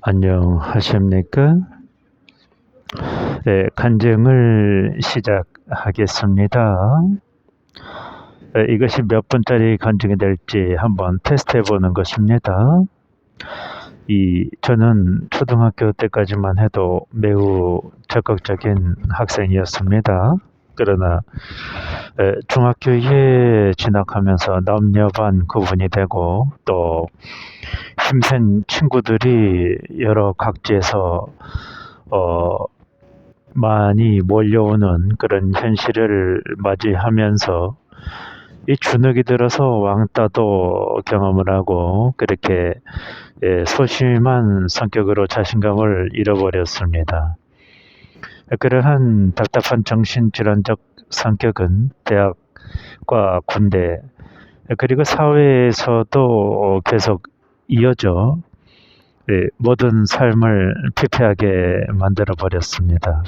안녕하십니까? 네, 간증을 시작하겠습니다. 네, 이것이 몇 분짜리 간증이 될지 한번 테스트 해 보는 것입니다. 이, 저는 초등학교 때까지만 해도 매우 적극적인 학생이었습니다. 그러나 에, 중학교에 진학하면서 남녀반 구분이 되고 또 힘센 친구들이 여러 각지에서 어, 많이 몰려오는 그런 현실을 맞이하면서 이 주눅이 들어서 왕따도 경험을 하고 그렇게 예, 소심한 성격으로 자신감을 잃어버렸습니다. 그러한 답답한 정신질환적 성격은 대학과 군대 그리고 사회에서도 계속 이어져 예, 모든 삶을 피폐하게 만들어 버렸습니다.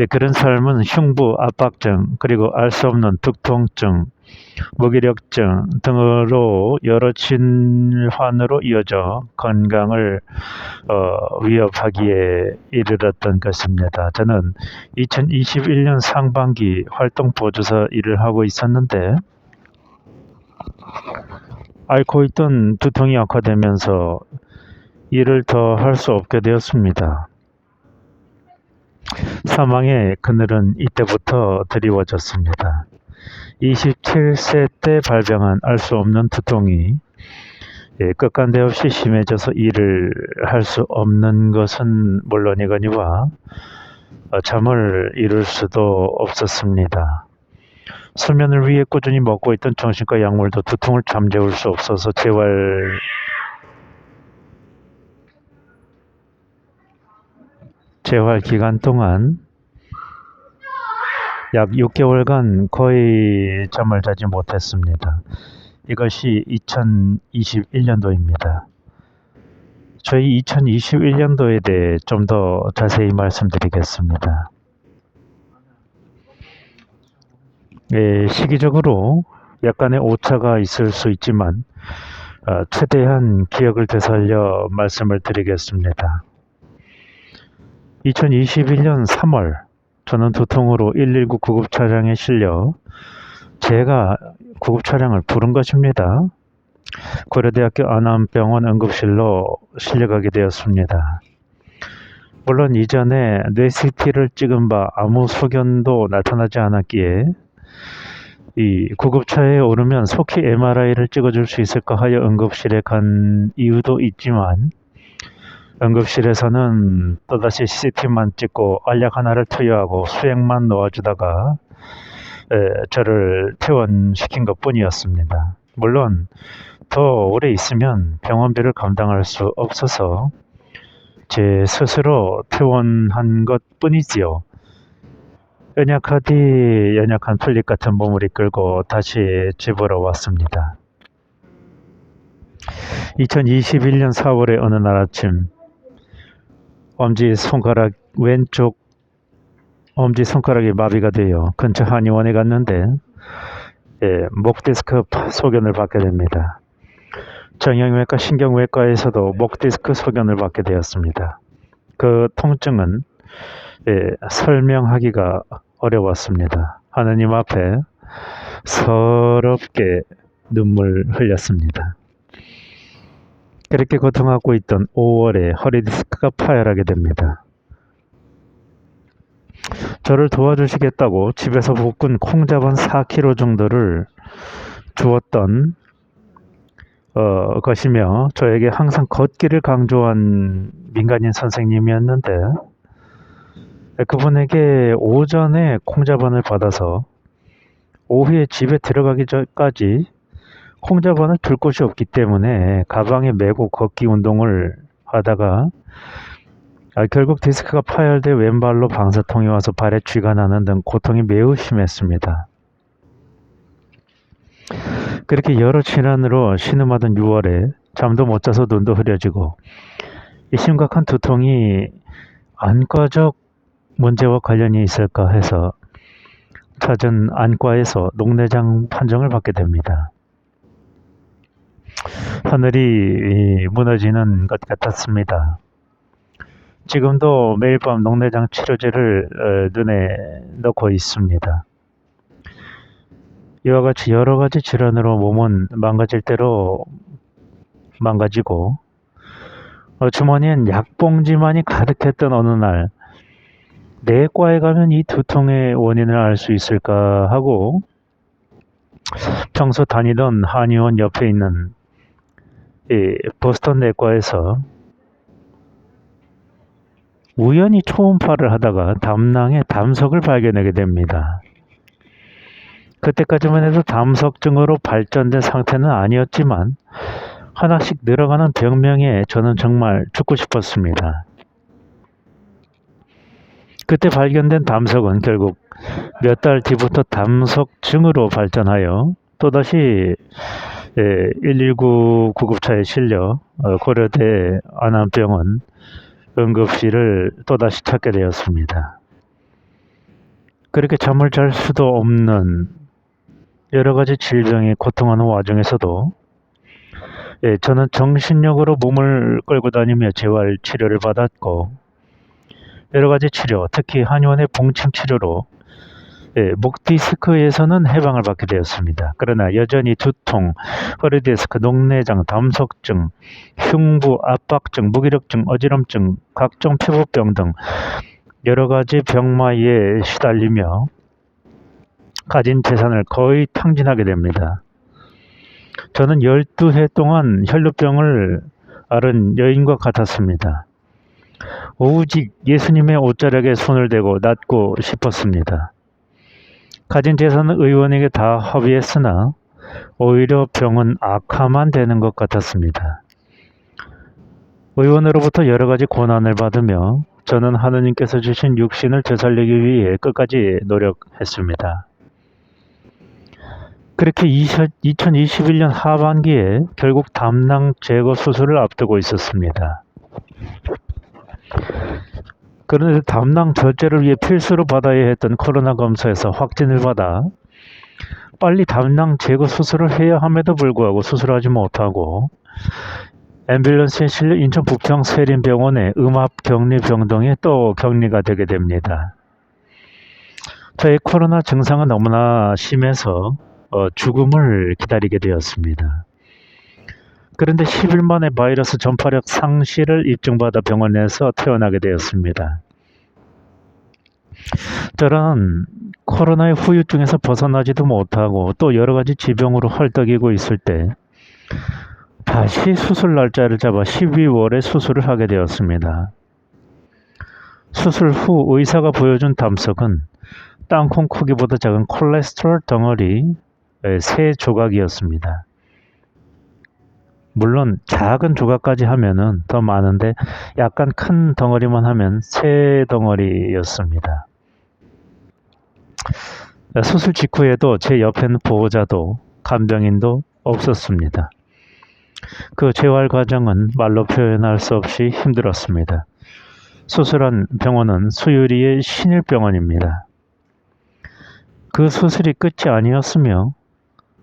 예, 그런 삶은 흉부, 압박증, 그리고 알 수 없는 두통증, 무기력증 등으로 여러 질환으로 이어져 건강을 어, 위협하기에 이르렀던 것입니다. 저는 2021년 상반기 활동 보조사 일을 하고 있었는데 앓고 있던 두통이 악화되면서 일을 더 할 수 없게 되었습니다. 사망의 그늘은 이때부터 드리워졌습니다. 27세 때 발병한 알 수 없는 두통이 예, 끝간데 없이 심해져서 일을 할 수 없는 것은 물론이거니와 어, 잠을 이룰 수도 없었습니다. 수면을 위해 꾸준히 먹고 있던 정신과 약물도 두통을 잠재울 수 없어서 재활 재활 기간 동안 약 6개월간 거의 잠을 자지 못했습니다. 이것이 2021년도입니다. 저희 2021년도에 대해 좀 더 자세히 말씀드리겠습니다. 예, 시기적으로 약간의 오차가 있을 수 있지만 어, 최대한 기억을 되살려 말씀을 드리겠습니다. 2021년 3월 저는 두통으로 119 구급 차량에 실려 제가 구급 차량을 부른 것입니다. 고려대학교 안암병원 응급실로 실려가게 되었습니다. 물론 이전에 뇌CT를 찍은 바 아무 소견도 나타나지 않았기에 이 구급차에 오르면 속히 MRI를 찍어줄 수 있을까 하여 응급실에 간 이유도 있지만 응급실에서는 또다시 CT만 찍고 알약 하나를 투여하고 수액만 놓아주다가 에, 저를 퇴원시킨 것 뿐이었습니다. 물론 더 오래 있으면 병원비를 감당할 수 없어서 제 스스로 퇴원한 것 뿐이지요. 연약하디 연약한 풀립 같은 몸을 이끌고 다시 집으로 왔습니다. 2021년 4월의 어느 날 아침 엄지 손가락 왼쪽 엄지 손가락이 마비가 되어 근처 한의원에 갔는데 예, 목 디스크 소견을 받게 됩니다. 정형외과 신경외과에서도 목 디스크 소견을 받게 되었습니다. 그 통증은 예, 설명하기가 어려웠습니다. 하느님 앞에 서럽게 눈물 흘렸습니다. 그렇게 고통하고 있던 5월에 허리 디스크가 파열하게 됩니다. 저를 도와주시겠다고 집에서 볶은 콩자반 4kg 정도를 주었던 어, 것이며 저에게 항상 걷기를 강조한 민간인 선생님이었는데 그분에게 오전에 콩자반을 받아서 오후에 집에 들어가기 전까지 콩자반을 둘 곳이 없기 때문에 가방에 메고 걷기 운동을 하다가 아, 결국 디스크가 파열돼 왼발로 방사통이 와서 발에 쥐가 나는 등 고통이 매우 심했습니다. 그렇게 여러 질환으로 신음하던 6월에 잠도 못 자서 눈도 흐려지고 이 심각한 두통이 안과적 문제와 관련이 있을까 해서 찾은 안과에서 녹내장 판정을 받게 됩니다. 하늘이 무너지는 것 같았습니다. 지금도 매일 밤 녹내장 치료제를 어, 눈에 넣고 있습니다. 이와 같이 여러 가지 질환으로 몸은 망가질 대로 망가지고 어, 주머니엔 약봉지만이 가득했던 어느 날 내과에 가면 이 두통의 원인을 알 수 있을까 하고 평소 다니던 한의원 옆에 있는 이 보스턴 내과에서 우연히 초음파를 하다가 담낭에 담석을 발견하게 됩니다. 그때까지만 해도 담석증으로 발전된 상태는 아니었지만 하나씩 늘어가는 병명에 저는 정말 죽고 싶었습니다. 그때 발견된 담석은 결국 몇 달 뒤부터 담석증으로 발전하여 또다시 119 구급차에 실려 어, 고려대 안암병원 응급실을 또다시 찾게 되었습니다. 그렇게 잠을 잘 수도 없는 여러 가지 질병에 고통하는 와중에서도 예, 저는 정신력으로 몸을 끌고 다니며 재활 치료를 받았고 여러 가지 치료, 특히 한의원의 봉침 치료로 예, 목 디스크에서는 해방을 받게 되었습니다. 그러나 여전히 두통, 허리 디스크, 녹내장, 담석증, 흉부, 압박증, 무기력증, 어지럼증, 각종 피부병 등 여러 가지 병마에 시달리며 가진 재산을 거의 탕진하게 됩니다. 저는 12해 동안 혈루병을 앓은 여인과 같았습니다. 오직 예수님의 옷자락에 손을 대고 낫고 싶었습니다. 가진 재산은 의원에게 다 합의했으나 오히려 병은 악화만 되는 것 같았습니다. 의원으로부터 여러 가지 고난을 받으며 저는 하느님께서 주신 육신을 되살리기 위해 끝까지 노력했습니다. 그렇게 2021년 하반기에 결국 담낭 제거 수술을 앞두고 있었습니다. 그런데 담낭 절제를 위해 필수로 받아야 했던 코로나 검사에서 확진을 받아 빨리 담낭 제거 수술을 해야 함에도 불구하고 수술하지 못하고 앰뷸런스에 실려 인천 부평 세린병원의 음압 격리 병동에 또 격리가 되게 됩니다. 저의 코로나 증상은 너무나 심해서 어, 죽음을 기다리게 되었습니다. 그런데 10일 만에 바이러스 전파력 상실을 입증받아 병원에서 퇴원하게 되었습니다. 저는 코로나의 후유증에서 벗어나지도 못하고 또 여러 가지 지병으로 헐떡이고 있을 때 다시 수술 날짜를 잡아 12월에 수술을 하게 되었습니다. 수술 후 의사가 보여준 담석은 땅콩 크기보다 작은 콜레스테롤 덩어리 세 조각이었습니다. 물론 작은 조각까지 하면은 더 많은데 약간 큰 덩어리만 하면 세 덩어리였습니다. 수술 직후에도 제 옆에는 보호자도 간병인도 없었습니다. 그 재활 과정은 말로 표현할 수 없이 힘들었습니다. 수술한 병원은 수유리의 신일병원입니다. 그 수술이 끝이 아니었으며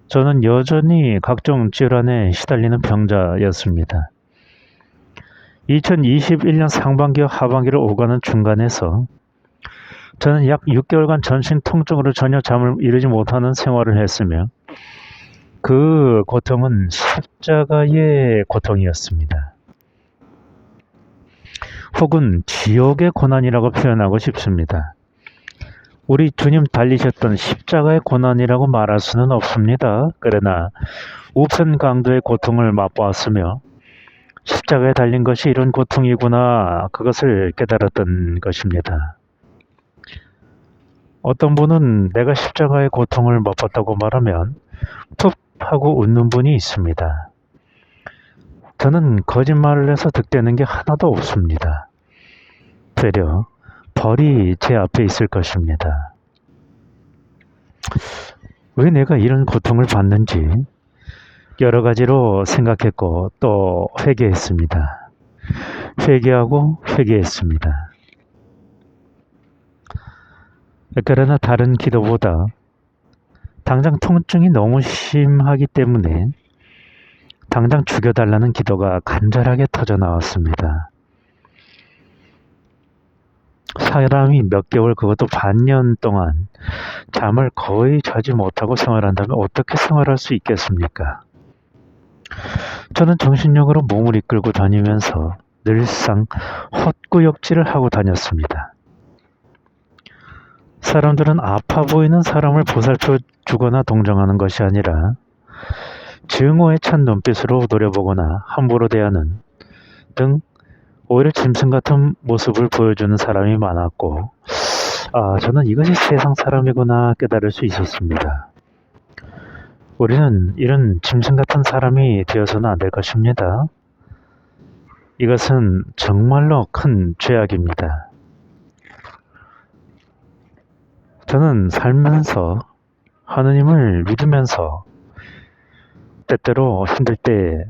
저는 여전히 각종 질환에 시달리는 병자였습니다. 2021년 상반기와 하반기를 오가는 중간에서 저는 약 6개월간 전신 통증으로 전혀 잠을 이루지 못하는 생활을 했으며 그 고통은 십자가의 고통이었습니다. 혹은 지옥의 고난이라고 표현하고 싶습니다. 우리 주님 달리셨던 십자가의 고난이라고 말할 수는 없습니다. 그러나 우편 강도의 고통을 맛보았으며 십자가에 달린 것이 이런 고통이구나 그것을 깨달았던 것입니다. 어떤 분은 내가 십자가의 고통을 맛봤다고 말하면 푹 하고 웃는 분이 있습니다. 저는 거짓말을 해서 득되는 게 하나도 없습니다. 되려 벌이 제 앞에 있을 것입니다. 왜 내가 이런 고통을 받는지 여러 가지로 생각했고 또 회개했습니다. 회개하고 회개했습니다. 그러나 다른 기도보다 당장 통증이 너무 심하기 때문에 당장 죽여달라는 기도가 간절하게 터져 나왔습니다. 사람이 몇 개월 그것도 반년 동안 잠을 거의 자지 못하고 생활한다면 어떻게 생활할 수 있겠습니까? 저는 정신력으로 몸을 이끌고 다니면서 늘상 헛구역질을 하고 다녔습니다. 사람들은 아파 보이는 사람을 보살펴 주거나 동정하는 것이 아니라 증오에 찬 눈빛으로 노려보거나 함부로 대하는 등 오히려 짐승 같은 모습을 보여주는 사람이 많았고, 아, 저는 이것이 세상 사람이구나 깨달을 수 있었습니다. 우리는 이런 짐승 같은 사람이 되어서는 안 될 것입니다. 이것은 정말로 큰 죄악입니다. 저는 살면서 하느님을 믿으면서 때때로 힘들 때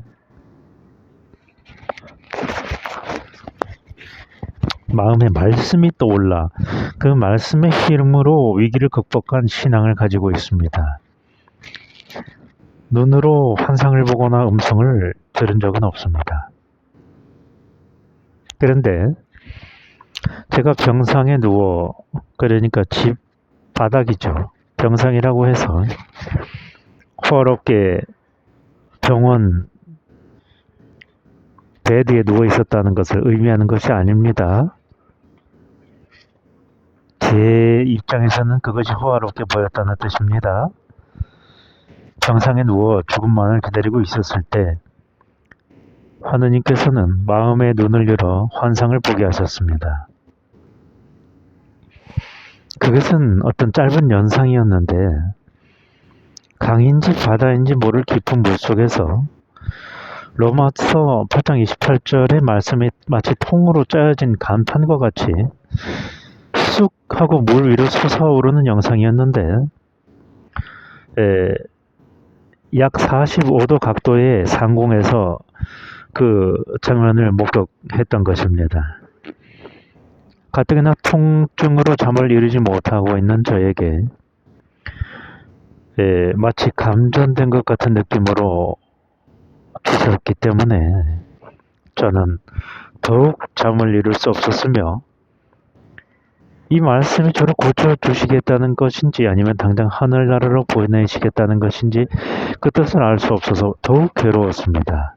마음에 말씀이 떠올라 그 말씀의 힘으로 위기를 극복한 신앙을 가지고 있습니다. 눈으로 환상을 보거나 음성을 들은 적은 없습니다. 그런데 제가 병상에 누워 그러니까 집 바닥이죠. 병상이라고 해서 호화롭게 병원 베드에 누워 있었다는 것을 의미하는 것이 아닙니다. 제 입장에서는 그것이 호화롭게 보였다는 뜻입니다. 병상에 누워 죽음만을 기다리고 있었을 때 하느님께서는 마음의 눈을 열어 환상을 보게 하셨습니다. 그것은 어떤 짧은 연상이었는데 강인지 바다인지 모를 깊은 물 속에서 로마서 8장 28절의 말씀이 마치 통으로 짜여진 간판과 같이 쑥 하고 물 위로 솟아오르는 영상이었는데 에, 약 45도 각도의 상공에서 그 장면을 목격했던 것입니다. 가뜩이나 통증으로 잠을 이루지 못하고 있는 저에게 에, 마치 감전된 것 같은 느낌으로 주셨기 때문에 저는 더욱 잠을 이룰 수 없었으며 이 말씀이 저를 고쳐주시겠다는 것인지 아니면 당장 하늘나라로 보내시겠다는 것인지 그 뜻을 알 수 없어서 더욱 괴로웠습니다.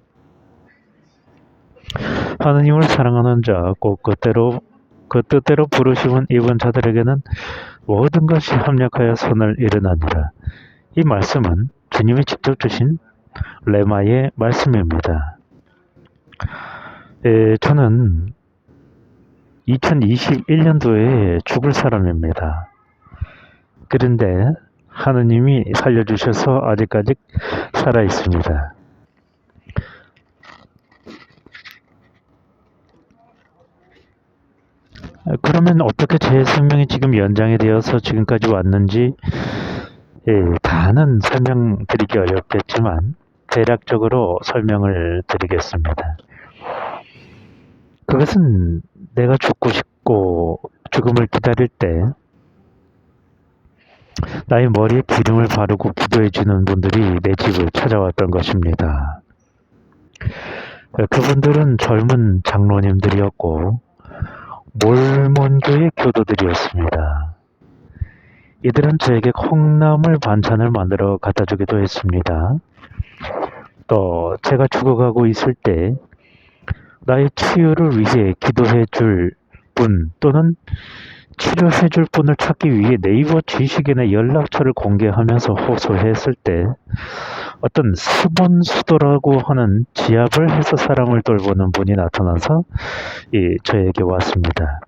하느님을 사랑하는 자, 꼭 그때로, 그 뜻대로 부르심은 입은 자들에게는 모든 것이 합력하여 선을 이루나니라. 이 말씀은 주님이 직접 주신 레마의 말씀입니다. 에, 저는 2021년도에 죽을 사람입니다. 그런데 하느님이 살려주셔서 아직까지 살아 있습니다. 그러면 어떻게 제 생명이 지금 연장이 되어서 지금까지 왔는지 예, 다는 설명드리기 어렵겠지만 대략적으로 설명을 드리겠습니다. 그것은 내가 죽고 싶고 죽음을 기다릴 때 나의 머리에 기름을 바르고 기도해 주는 분들이 내 집을 찾아왔던 것입니다. 그분들은 젊은 장로님들이었고 몰몬교의 교도들이었습니다. 이들은 저에게 콩나물 반찬을 만들어 갖다 주기도 했습니다. 또 제가 죽어가고 있을 때 나의 치유를 위해 기도해 줄 분 또는 치료해 줄 분을 찾기 위해 네이버 지식인의 연락처를 공개하면서 호소했을 때 어떤 수본수도라고 하는 지압을 해서 사람을 돌보는 분이 나타나서 이 저에게 왔습니다.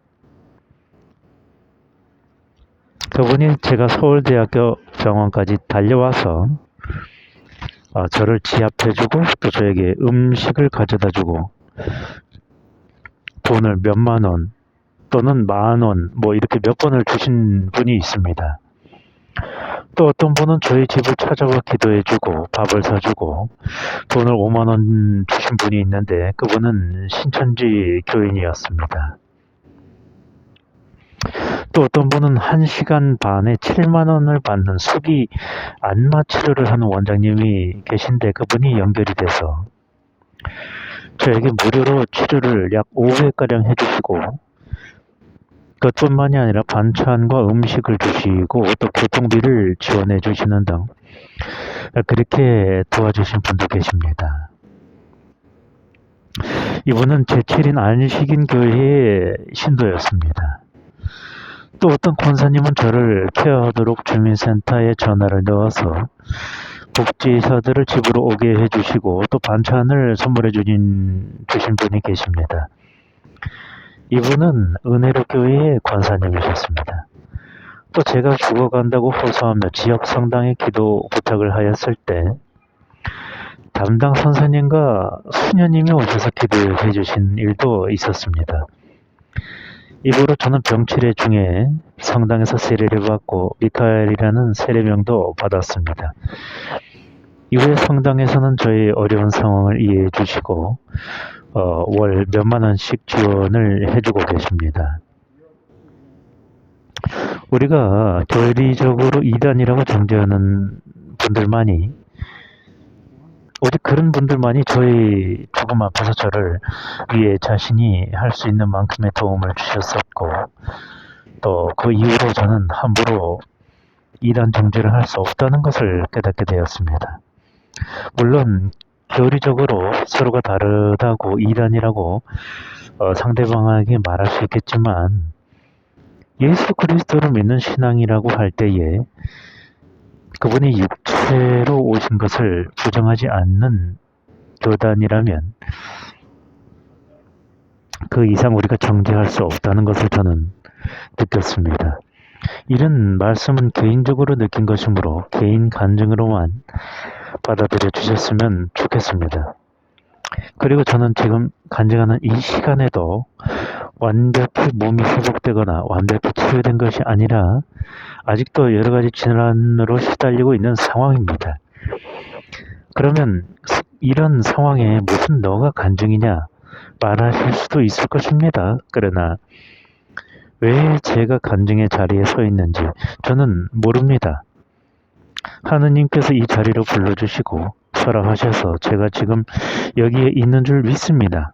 그분이 제가 서울대학교 병원까지 달려와서 어, 저를 지압해주고 또 저에게 음식을 가져다주고 돈을 몇만 원 또는 만 원 뭐 이렇게 몇 번을 주신 분이 있습니다. 또 어떤 분은 저희 집을 찾아와 기도해주고 밥을 사주고 돈을 5만 원 주신 분이 있는데 그분은 신천지 교인이었습니다. 또 어떤 분은 1시간 반에 7만 원을 받는 수기 안마 치료를 하는 원장님이 계신데 그분이 연결이 돼서 저에게 무료로 치료를 약 5회가량 해주시고 그것뿐만이 아니라 반찬과 음식을 주시고 또 교통비를 지원해 주시는 등 그렇게 도와주신 분도 계십니다. 이분은 제7인 안식인 교회의 신도였습니다. 또 어떤 권사님은 저를 케어하도록 주민센터에 전화를 넣어서 복지사들을 집으로 오게 해주시고 또 반찬을 선물해 주신, 주신 분이 계십니다. 이분은 은혜로 교회의 권사님이셨습니다. 또 제가 죽어간다고 호소하며 지역 성당에 기도 부탁을 하였을 때 담당 선생님과 수녀님이 오셔서 기도해 주신 일도 있었습니다. 이후로 저는 병치레 중에 성당에서 세례를 받고 미카엘이라는 세례명도 받았습니다. 이후에 성당에서는 저희 어려운 상황을 이해해 주시고 어, 월 몇만 원씩 지원을 해주고 계십니다. 우리가 교리적으로 이단이라고 정죄하는 분들만이 오직 그런 분들만이 저희 죽음 앞에서 저를 위해 자신이 할 수 있는 만큼의 도움을 주셨었고 또 그 이후로 저는 함부로 이단 정죄를 할 수 없다는 것을 깨닫게 되었습니다. 물론 교리적으로 서로가 다르다고 이단이라고 어, 상대방에게 말할 수 있겠지만 예수 그리스도를 믿는 신앙이라고 할 때에 그분이 육체로 오신 것을 부정하지 않는 교단이라면 그 이상 우리가 정죄할 수 없다는 것을 저는 느꼈습니다. 이런 말씀은 개인적으로 느낀 것이므로 개인 간증으로만 받아들여 주셨으면 좋겠습니다. 그리고 저는 지금 간증하는 이 시간에도 완벽히 몸이 회복되거나 완벽히 치유된 것이 아니라 아직도 여러 가지 질환으로 시달리고 있는 상황입니다. 그러면 이런 상황에 무슨 너가 간증이냐 말하실 수도 있을 것입니다. 그러나 왜 제가 간증의 자리에 서 있는지 저는 모릅니다. 하느님께서 이 자리로 불러주시고 허락하셔서 제가 지금 여기에 있는 줄 믿습니다.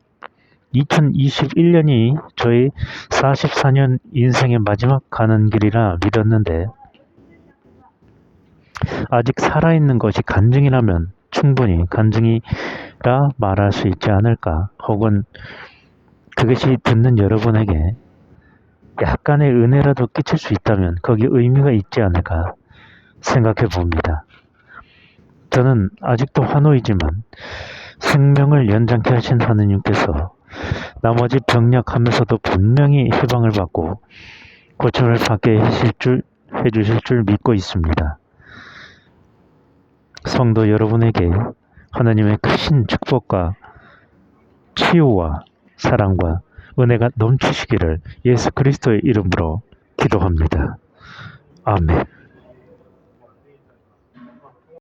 2021년이 저희 44년 인생의 마지막 가는 길이라 믿었는데 아직 살아있는 것이 간증이라면 충분히 간증이라 말할 수 있지 않을까 혹은 그것이 듣는 여러분에게 약간의 은혜라도 끼칠 수 있다면 거기에 의미가 있지 않을까 생각해 봅니다. 저는 아직도 환호이지만 생명을 연장케 하신 하느님께서 나머지 병약하면서도 분명히 해방을 받고 고침을 받게 하실 줄, 해주실 줄 믿고 있습니다. 성도 여러분에게 하나님의 크신 축복과 치유와 사랑과 은혜가 넘치시기를 예수 그리스도의 이름으로 기도합니다. 아멘.